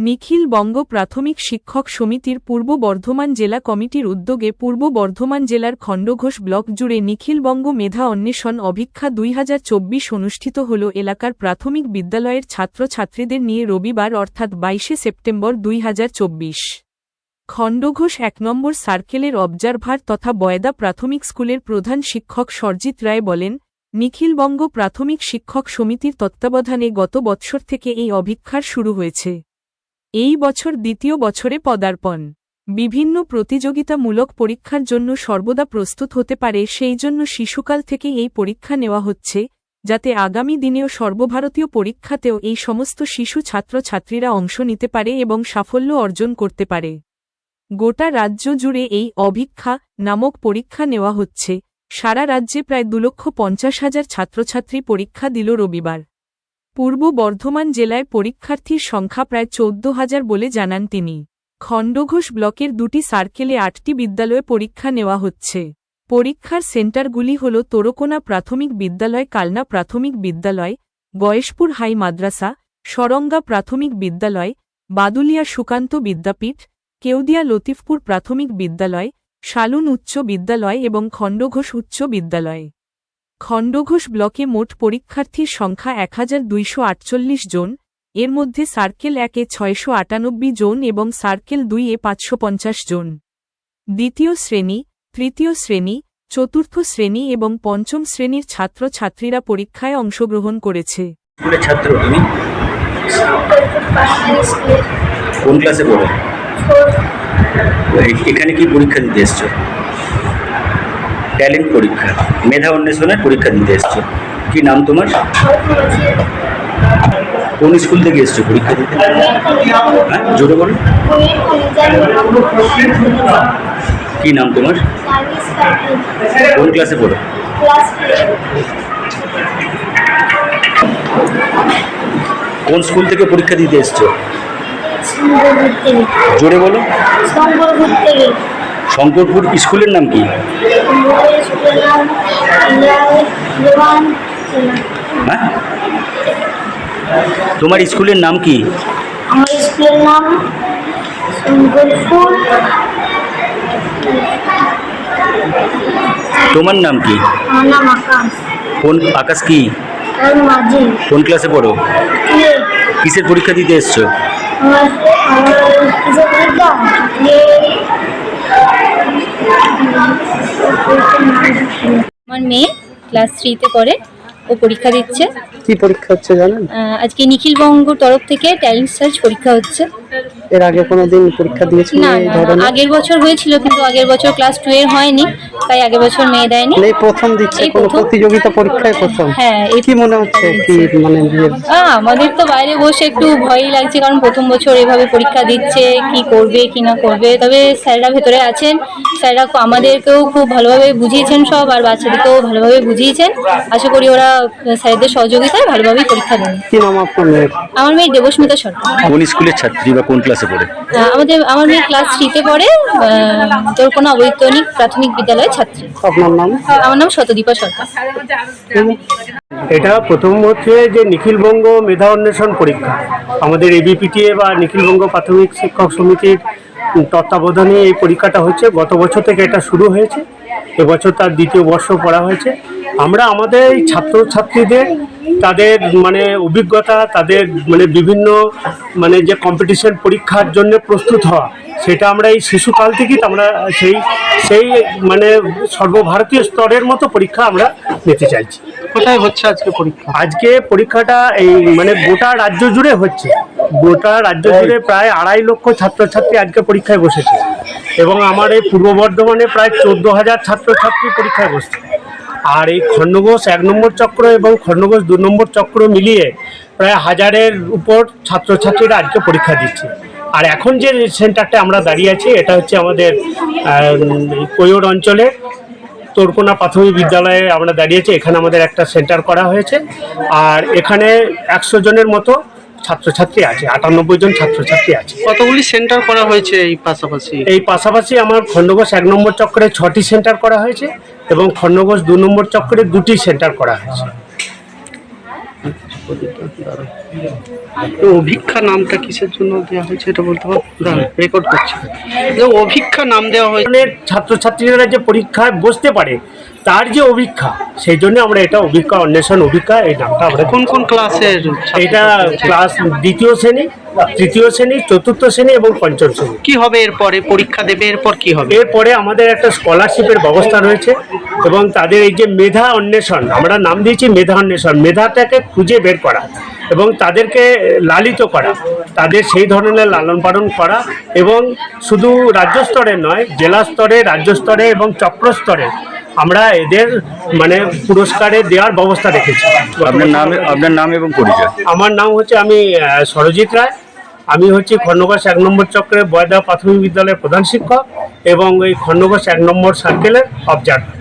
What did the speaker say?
নিখিল বঙ্গ প্রাথমিক শিক্ষক সমিতির পূর্ব বর্ধমান জেলা কমিটির উদ্যোগে পূর্ব বর্ধমান জেলার খণ্ডঘোষ ব্লক জুড়ে নিখিলবঙ্গ মেধা অন্বেষণ অভিক্ষা দুই অনুষ্ঠিত হল এলাকার প্রাথমিক বিদ্যালয়ের ছাত্রছাত্রীদের নিয়ে রবিবার অর্থাৎ বাইশে সেপ্টেম্বর দুই হাজার চব্বিশ। খণ্ডঘোষ এক নম্বর সার্কেলের অবজারভার তথা বয়দা প্রাথমিক স্কুলের প্রধান শিক্ষক সরজিৎ রায় বলেন নিখিলবঙ্গ প্রাথমিক শিক্ষক সমিতির তত্ত্বাবধানে গত বৎসর থেকে এই অভিক্ষার শুরু হয়েছে। এই বছর দ্বিতীয় বছরে পদার্পণ। বিভিন্ন প্রতিযোগিতামূলক পরীক্ষার জন্য সর্বদা প্রস্তুত হতে পারে, সেই জন্য শিশুকাল থেকে এই পরীক্ষা নেওয়া হচ্ছে, যাতে আগামী দিনেও সর্বভারতীয় পরীক্ষাতেও এই সমস্ত শিশু ছাত্রছাত্রীরা অংশ নিতে পারে এবং সাফল্য অর্জন করতে পারে। গোটা রাজ্য জুড়ে এই অভিক্ষা নামক পরীক্ষা নেওয়া হচ্ছে। সারা রাজ্যে প্রায় দু লক্ষ পঞ্চাশ হাজার ছাত্রছাত্রী পরীক্ষা দিল রবিবার। পূর্ব বর্ধমান জেলায় পরীক্ষার্থীর সংখ্যা প্রায় চৌদ্দ হাজার বলে জানান তিনি। খণ্ডঘোষ ব্লকের দুটি সার্কেলে আটটি বিদ্যালয়ে পরীক্ষা নেওয়া হচ্ছে। পরীক্ষার সেন্টারগুলি হল তোরকোনা প্রাথমিক বিদ্যালয়, কালনা প্রাথমিক বিদ্যালয়, গয়েশপুর হাই মাদ্রাসা, সরঙ্গা প্রাথমিক বিদ্যালয়, বাদুলিয়া সুকান্ত বিদ্যাপীঠ, কেউদিয়া লতিফপুর প্রাথমিক বিদ্যালয়, শালুন উচ্চ বিদ্যালয় এবং খণ্ডঘোষ উচ্চ বিদ্যালয়। খণ্ডঘোষ ব্লকে মোট পরীক্ষার্থীর সংখ্যা এক হাজার দুইশো আটচল্লিশ জন এর মধ্যে সার্কেল একে ছয়শো আটানব্বই জন এবং সার্কেল দুই এ পাঁচশো পঞ্চাশ জন। দ্বিতীয় শ্রেণি তৃতীয় শ্রেণি চতুর্থ শ্রেণি এবং পঞ্চম শ্রেণির ছাত্রছাত্রীরা পরীক্ষায় অংশগ্রহণ করেছে। ছাত্র তুমি? কোন ক্লাসে পড়ো? এখানে কি পরীক্ষা দিতে এসছো? ট্যালেন্ট পরীক্ষা মেধা অন্বেষণের পরীক্ষা দিতে এসছো। কি নাম তোমার? কোন স্কুল থেকে এসছো পরীক্ষা দিতে? হ্যাঁ জোরে বলো। কি নাম তোমার? কোন ক্লাসে পড়ো? কোন স্কুল থেকে পরীক্ষা দিতে এসছো? জোরে বলো। শঙ্করপুর স্কুলের নাম কি হ্যাঁ তোমার স্কুলের নাম কি আমার স্কুলের নাম শঙ্করপুর তোমার নাম কি আমার নাম আকাশ কোন আকাশ কি কোন ক্লাসে পড়ো কিসের পরীক্ষা দিতে এসছো আমার আমার মেয়ে ক্লাস থ্রিতে পড়ে ও পরীক্ষা দিচ্ছে। কি পরীক্ষা হচ্ছে জানেন? আজকে নিখিল বঙ্গ তরফ থেকে ট্যালেন্ট সার্চ পরীক্ষা হচ্ছে। এর আগে কোনো দিন পরীক্ষা না না, আগের বছর হয়েছিল কিন্তু আগের বছর ক্লাস টু এর হয়নি তাই আগের বছর মেয়ে দেয়নি। মানে এই প্রথম দিচ্ছে কোনো প্রতিযোগিতা পরীক্ষায় প্রথম? হ্যাঁ কি মনে হচ্ছে কি মানে আমাদের তো বাইরে বসে একটু ভয়ই লাগছে কারণ প্রথম বছর এভাবে পরীক্ষা দিচ্ছে কি করবে কি না করবে। তবে স্যাররা ভেতরে আছেন স্যাররা আমাদেরকেও খুব ভালোভাবে বুঝিয়েছেন সব আর বাচ্চাদেরকেও ভালোভাবে বুঝিয়েছেন। আশা করি ওরা স্যারদের সহযোগিতায় ভালোভাবেই পরীক্ষা দেবে। কি নাম আপনার আমার মেয়ে দেবস্মিতা সরকার। কোন স্কুলের ছাত্রী বা কোন ক্লাসে পড়ে। আমাদের আমার মেয়ে ক্লাস থ্রিতে পড়ে তোর কোনো অবৈতনিক প্রাথমিক বিদ্যালয়ের ছাত্রী। আপনার নাম? আমার নাম শতদীপা সরকার। এটা প্রথম হচ্ছে যে নিখিলবঙ্গ মেধা অন্বেষণ পরীক্ষা। আমাদের এবিপিটিএ বা নিখিলবঙ্গ প্রাথমিক শিক্ষক সমিতির তত্ত্বাবধানে এই পরীক্ষাটা হচ্ছে। গত বছর থেকে এটা শুরু হয়েছে। এবছর তার দ্বিতীয় বর্ষ পড়া হয়েছে। আমরা আমাদের এই ছাত্রছাত্রীদের তাদের মানে অভিজ্ঞতা তাদের মানে বিভিন্ন মানে যে কম্পিটিশন পরীক্ষার জন্য প্রস্তুত হওয়া সেটা আমরা এই শিশুকাল থেকেই আমরা সেই সেই মানে সর্বভারতীয় স্তরের মতো পরীক্ষা আমরা নিতে চাইছি। কোথায় হচ্ছে আজকে পরীক্ষা? আজকে পরীক্ষাটা এই মানে গোটা রাজ্য জুড়ে হচ্ছে। গোটা রাজ্য জুড়ে প্রায় আড়াই লক্ষ ছাত্রছাত্রী আজকে পরীক্ষায় বসেছে এবং আমার এই পূর্ব বর্ধমানে প্রায় চোদ্দ হাজার ছাত্রছাত্রী পরীক্ষায় বসছে। আর এই খণ্ডঘোষ এক নম্বর চক্র এবং খণ্ডঘোষ দু নম্বর চক্র মিলিয়ে প্রায় হাজারের উপর ছাত্রছাত্রীরা আজকে পরীক্ষা দিচ্ছে। আর এখন যে সেন্টারটা আমরা দাঁড়িয়ে আছি, এটা হচ্ছে আমাদের কৈর অঞ্চলে, তোরকোনা প্রাথমিক বিদ্যালয়ে আমরা দাঁড়িয়েছি। এখানে আমাদের একটা সেন্টার করা হয়েছে। আর এখানে একশো জনের মতো ছাত্রছাত্রী আছে আটানব্বই জন ছাত্রছাত্রী আছে। কতগুলি সেন্টার করা হয়েছে এই পাশাপাশি? এই পাশাপাশি আমার খণ্ডঘোষ এক নম্বর চক্রে ছটি সেন্টার করা হয়েছে এবং খণ্ডঘোষ দু নম্বর চক্রে দুটি সেন্টার করা হয়েছে। তো অভিক্ষা নামটা কিসের জন্য দেওয়া হয়েছে এটা বলতে রেকর্ড করছি। অভিক্ষা নাম দেওয়া হয়েছে। ছাত্রছাত্রীরা যে পরীক্ষায় বসতে পারে তার যে অভিক্ষা সেই জন্য আমরা এটা অভিক্ষা অন্বেষণ অভিক্ষা এই নামটা আমরা কোন কোন ক্লাসের এটা ক্লাস দ্বিতীয় শ্রেণি তৃতীয় শ্রেণি চতুর্থ শ্রেণি এবং পঞ্চম শ্রেণি। কি হবে এরপরে? পরীক্ষা দেবে এরপর কি হবে? এরপরে আমাদের একটা স্কলারশিপের ব্যবস্থা রয়েছে এবং তাদের এই যে মেধা অন্বেষণ আমরা নাম দিয়েছি মেধা অন্বেষণ। মেধাটাকে খুঁজে বের করা এবং তাদেরকে লালিত করা তাদের সেই ধরনের লালন পালন করা এবং শুধু রাজ্য স্তরে নয় জেলা স্তরে রাজ্য স্তরে এবং চক্র স্তরে আমরা এদের মানে পুরস্কারে দেওয়ার ব্যবস্থা রেখেছি। আপনার নাম আপনার নাম এবং পরিচয়? আমার নাম হচ্ছে আমি সরজিৎ রায়। আমি হচ্ছি খন্ডঘোষ এক নম্বর চক্রের বয়দা প্রাথমিক বিদ্যালয়ের প্রধান শিক্ষক এবং এই খন্ডঘোষ এক নম্বর সার্কেলের অবজার্ভার